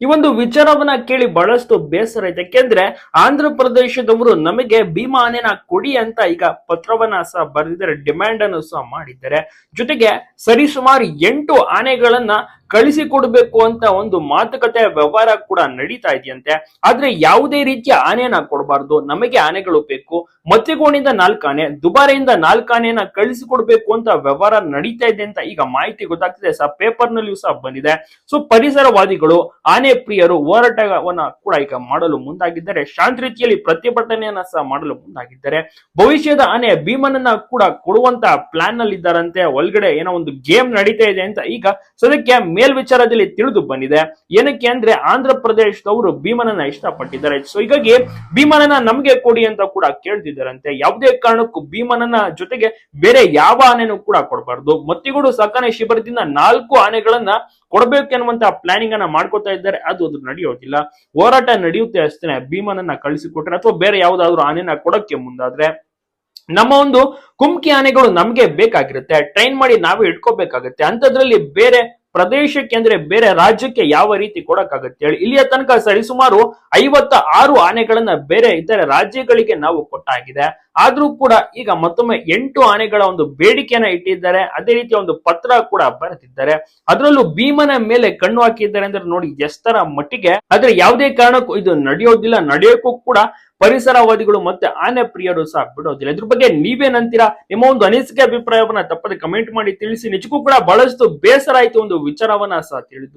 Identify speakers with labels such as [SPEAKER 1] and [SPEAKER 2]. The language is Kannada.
[SPEAKER 1] ಈ ಒಂದು ವಿಚಾರವನ್ನ ಕೇಳಿ ಬಹಳಷ್ಟು ಬೇಸರ ಇದೆ. ಯಾಕೆಂದ್ರೆ ಆಂಧ್ರ ಪ್ರದೇಶದವರು ನಮಗೆ ಭೀಮಾ ಆನೆನ ಕೊಡಿ ಅಂತ ಈಗ ಪತ್ರವನ್ನ ಸಹ ಬರೆದಿದ್ದಾರೆ ಡಿಮ್ಯಾಂಡ್ ಅನ್ನು ಸಹ ಮಾಡಿದ್ದಾರೆ. ಜೊತೆಗೆ ಸರಿಸುಮಾರು ಎಂಟು ಆನೆಗಳನ್ನ ಕಳಿಸಿ ಕೊಡಬೇಕು ಅಂತ ಒಂದು ಮಾತುಕತೆ ವ್ಯವಹಾರ ಕೂಡ ನಡೀತಾ ಇದೆಯಂತೆ. ಆದ್ರೆ ಯಾವುದೇ ರೀತಿಯ ಆನೆಯನ್ನ ಕೊಡಬಾರ್ದು. ನಮಗೆ ಆನೆಗಳು ಬೇಕು. ಮತ್ತಿಗೋಣಿಂದ ನಾಲ್ಕು ಆನೆ, ದುಬಾರೆಯಿಂದ ನಾಲ್ಕು ಆನೆಯನ್ನ ಕಳಿಸಿ ಕೊಡ್ಬೇಕು ಅಂತ ವ್ಯವಹಾರ ನಡೀತಾ ಇದೆ ಅಂತ ಈಗ ಮಾಹಿತಿ ಗೊತ್ತಾಗ್ತಿದೆ. ಸಹ ಪೇಪರ್ ನಲ್ಲಿಯೂ ಸಹ ಬಂದಿದೆ. ಸೊ, ಪರಿಸರವಾದಿಗಳು, ಆನೆ ಪ್ರಿಯರು ಹೋರಾಟವನ್ನ ಕೂಡ ಈಗ ಮಾಡಲು ಮುಂದಾಗಿದ್ದಾರೆ. ಶಾಂತ ರೀತಿಯಲ್ಲಿ ಪ್ರತಿಭಟನೆಯನ್ನ ಸಹ ಮಾಡಲು ಮುಂದಾಗಿದ್ದಾರೆ. ಭವಿಷ್ಯದ ಆನೆ ಭೀಮನನ್ನ ಕೂಡ ಕೊಡುವಂತ ಪ್ಲಾನ್ನಲ್ಲಿ ಇದ್ದಾರಂತೆ ಒಳಗಡೆ ಏನೋ ಒಂದು ಗೇಮ್ ನಡೀತಾ ಇದೆ ಅಂತ ಈಗ ಸದ್ಯಕ್ಕೆ ಮೇಲ್ವಿಚಾರದಲ್ಲಿ ತಿಳಿದು ಬಂದಿದೆ. ಏನಕ್ಕೆ ಅಂದ್ರೆ ಆಂಧ್ರ ಪ್ರದೇಶದವರು ಭೀಮನನ್ನ ಇಷ್ಟಪಟ್ಟಿದ್ದಾರೆ. ಸೊ ಹೀಗಾಗಿ ಭೀಮನನ್ನ ನಮ್ಗೆ ಕೊಡಿ ಅಂತ ಕೂಡ ಕೇಳ್ತಿದ್ದಾರಂತೆ. ಯಾವುದೇ ಕಾರಣಕ್ಕೂ ಭೀಮನನ್ನ ಜೊತೆಗೆ ಬೇರೆ ಯಾವ ಆನೆನೂ ಕೂಡ ಕೊಡಬಾರ್ದು. ಮತ್ತಿಗೂಡು ಸಾಕಣೆ ಶಿಬಿರದಿಂದ ನಾಲ್ಕು ಆನೆಗಳನ್ನ ಕೊಡಬೇಕು ಎನ್ನುವಂತ ಪ್ಲಾನಿಂಗ್ ಅನ್ನ ಮಾಡ್ಕೊತಾ ಇದ್ದಾರೆ. ಅದು ಅದು ನಡೆಯೋದಿಲ್ಲ. ಹೋರಾಟ ನಡೆಯುತ್ತೆ ಅಷ್ಟೇ ಭೀಮನನ್ನ ಕಳಿಸಿಕೊಟ್ರೆ ಅಥವಾ ಬೇರೆ ಯಾವ್ದಾದ್ರು ಆನೆನ ಕೊಡಕ್ಕೆ ಮುಂದಾದ್ರೆ. ನಮ್ಮ ಒಂದು ಕುಮ್ಕಿ ಆನೆಗಳು ನಮ್ಗೆ ಬೇಕಾಗಿರುತ್ತೆ. ಟ್ರೈನ್ ಮಾಡಿ ನಾವೇ ಇಟ್ಕೋಬೇಕಾಗುತ್ತೆ. ಅಂತದ್ರಲ್ಲಿ ಬೇರೆ ಪ್ರದೇಶಕ್ಕೆ ಅಂದ್ರೆ ಬೇರೆ ರಾಜ್ಯಕ್ಕೆ ಯಾವ ರೀತಿ ಕೊಡಕ್ಕಾಗತ್ತೆ ಹೇಳಿ. ಇಲ್ಲಿಯ ತನಕ ಸರಿಸುಮಾರು ಐವತ್ತ ಆರು ಆನೆಗಳನ್ನ ಬೇರೆ ಇತರೆ ರಾಜ್ಯಗಳಿಗೆ ನಾವು ಕೊಟ್ಟಾಗಿದೆ. ಆದ್ರೂ ಕೂಡ ಈಗ ಮತ್ತೊಮ್ಮೆ ಎಂಟು ಆನೆಗಳ ಒಂದು ಬೇಡಿಕೆಯನ್ನ ಇಟ್ಟಿದ್ದಾರೆ. ಅದೇ ರೀತಿಯ ಒಂದು ಪತ್ರ ಕೂಡ ಬರೆದಿದ್ದಾರೆ. ಅದರಲ್ಲೂ ಭೀಮನ ಮೇಲೆ ಕಣ್ಣು ಹಾಕಿದ್ದಾರೆ ಅಂದ್ರೆ ನೋಡಿ ಎಷ್ಟರ ಮಟ್ಟಿಗೆ. ಆದ್ರೆ ಯಾವುದೇ ಕಾರಣಕ್ಕೂ ಇದು ನಡೆಯೋದಿಲ್ಲ. ನಡೆಯೋಕ್ಕೂ ಕೂಡ ಪರಿಸರವಾದಿಗಳು ಮತ್ತೆ ಆನೆ ಪ್ರಿಯರು ಸಹ ಬಿಡೋದಿಲ್ಲ. ಇದ್ರ ಬಗ್ಗೆ ನೀವೇನಂತೀರಾ ನಿಮ್ಮ ಒಂದು ಅನಿಸಿಕೆ, ಅಭಿಪ್ರಾಯವನ್ನ ತಪ್ಪದೆ ಕಮೆಂಟ್ ಮಾಡಿ ತಿಳಿಸಿ. ನಿಜಕ್ಕೂ ಕೂಡ ಬಹಳಷ್ಟು ಬೇಸರ ಆಯ್ತು ಒಂದು ವಿಚಾರವನ್ನ ಸಹ ತಿಳಿದು.